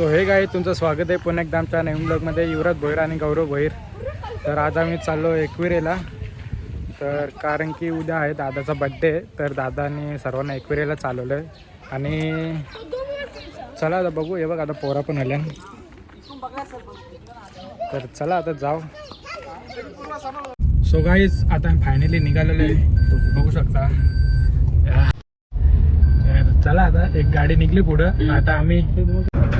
So हे काय तुमचं स्वागत आहे. पुन्हा एकदा आमच्या नवीन ब्लॉगमध्ये. युवराज भोईर आणि गौरव भोईर. तर आज आम्ही चाललो एकविरेला. तर कारण की उद्या आहे दादाचा बड्डे तर दादाने सर्वांना एकविरेला चालवलं आहे आणि चला आता बघू. हे बघ आता पोरा पण आल्या तर चला आता जाऊ. सो गाईज आता फायनली निघालेलो आहे. बघू शकता. तर चला आता एक गाडी निघली पुढं. आता आम्ही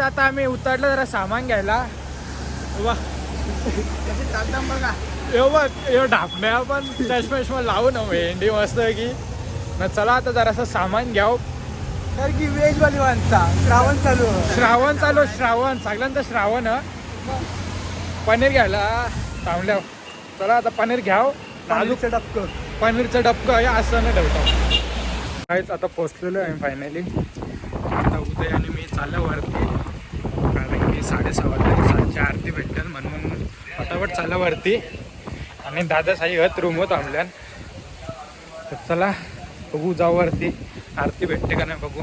गाईज आता आम्ही उतरलो जरा सामान घ्यायला. यो बघ यो ढापण्या पण चष्मेश लावू ना भेंडी मस्त की. ना चला आता जरासं सामान घ्याव. तर की वाली माणसा श्रावण चालू. श्रावण चालू श्रावण. सगळ्यांचं श्रावण हं. पनीर घ्यायला. थांबल्या. चला आता पनीर घ्याव. आलू आलूचं डबकं. पनीरचं डबकं आहे असं नाही ठेवतो. काहीच आता पोचलेलो आहे फायनली आता उदय आणि मी चाललो वरती कारण साडेसहा वाजता सातच्या आरती भेटेल म्हणून फटाफट चाला वरती. आणि दादासाई हत होत थांबल्यान तर चला बघू जाऊ वरती. आरती भेटते का नाही बघू.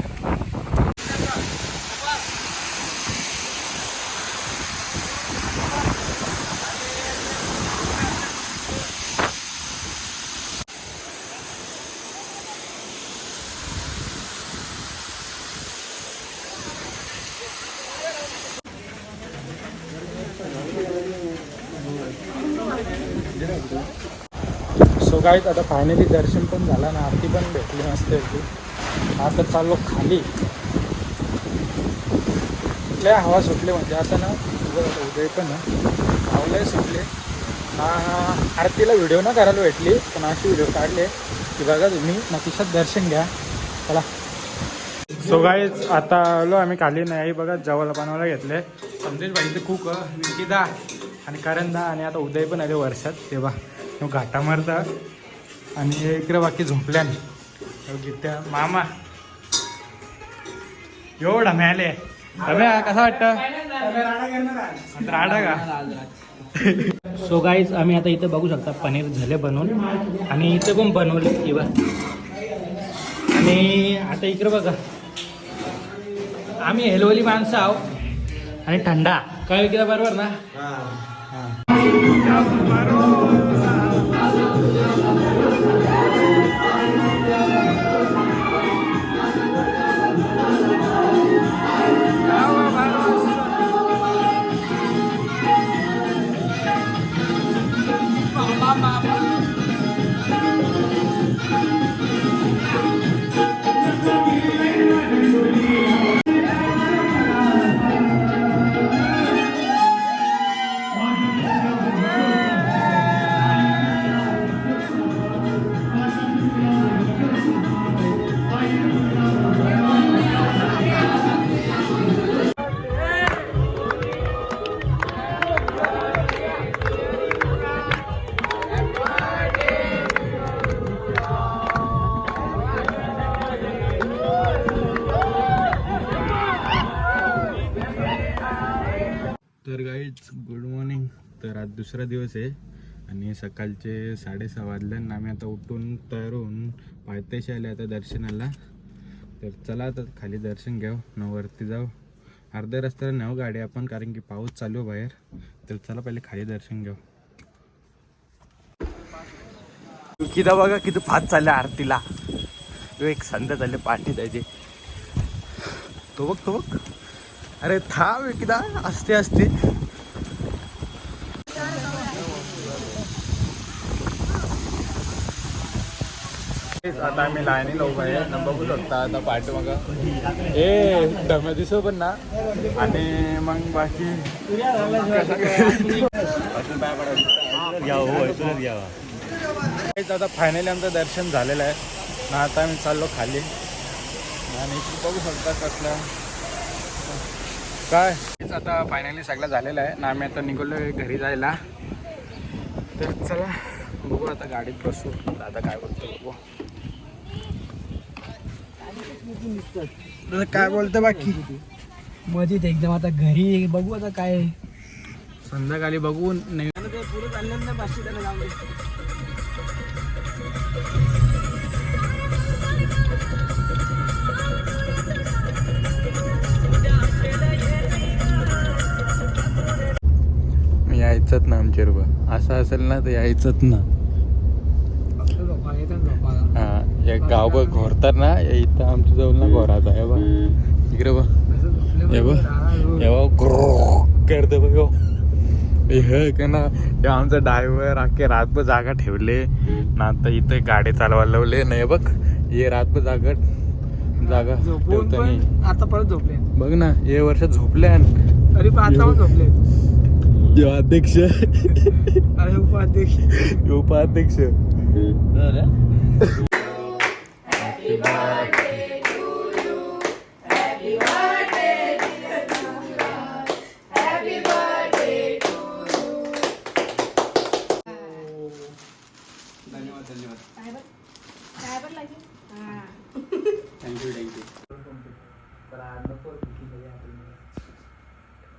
सो गाईत आता फायनली दर्शन पण झालं ना आरती पण भेटली मस्त होती आता चाललो खाली. लय हवा सुटली म्हणजे आता ना उदय पण ना सुटले. आरतीला व्हिडिओ ना करायला भेटली पण अशी व्हिडिओ काढले की बघा तुम्ही नक्कीच दर्शन घ्या. चला. सो गाईज आता आलो आम्ही खाली. नाही बघा जवाला बनवायला घेतले. समजेश भाईचे खूप निकिता आणि करंदा आणि आता उदय पण आले वर्षात. तेव्हा तो घाटा मारता आणि इकडे बाकी झोपल्यान. गीत्या मामा एवढा मिळाले रम्या कसं वाटतं? राडा का? सो गाईज आम्ही आता इथे बघू शकता पनीर झाले बनवून. आणि इथे पण बनवले किंवा आणि आता इकडे बघा. आम्ही हेलवली माणसं आहो. आणि थंडा. काय विकला बरोबर ना? दुसरा दिवस आहे आणि सकाळचे साडेसहा वाजल्यानं आम्ही आता उठून तयार होऊन पायथ्याशी आले आता दर्शनाला. तर चला आता खाली दर्शन घ्याव न वरती जाऊ. अर्ध्या रस्त्याला नेऊ गाडी आपण कारण की पाऊस चालू बाहेर. तर चला पहिले खाली दर्शन घेऊ. किदा बघा किती फात चालला आरतीला. एक संध्या झाले पाठी त्याची तो बघ तो बघ. अरे थांब एकदा. असते असते आता आम्ही लाईनीला उभा आहे. न बघू शकता आता मग. ए दम दिसो पण ना. आणि मग बाकी हेच आता फायनली आमचं दर्शन झालेलं आहे. ना आता आम्ही चाललो खाली. आणि बघू शकता कसलं. काय? आता फायनली सगळं झालेलं आहे. ना आम्ही आता निघालो घरी जायला. तर चला बघू आता गाडीत बसू. दादा काय बोलतो बघू. काय बोलतो बाकी? मजेत एकदम. आता घरी बघू आता काय संध्याकाळी बघू नाही. पुढे चालल्यानंतर पाचशे त्याला जाऊन मी यायचंच ना आमच्या रुबा असं असेल ना तर यायचंच ना. हा गाव घोरतात ना या इथं आमच्या जवळ ना घोराचा आहे बा इकडे बा हे बघ. हे बघ. ग्रो करतं बघ. हे का ना हे आमचा ड्रायव्हर अख्खे रातभर जागा ठेवले. ना आता इथं गाडी चालवायला लावले. नाही बघ. हे रातभर जागा जागा झोपून ठेवता नाही पण आता परत झोपले. बघ ना हे वर्ष झोपले आणि तरी पण आता पण झोपले. यो अध्यक्ष. अरे उपाध्यक्ष. यो उपाध्यक्ष.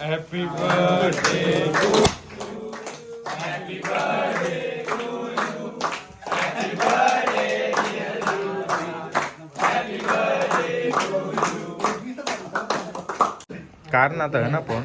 हॅपी बर्थडे कारण आता है ना पण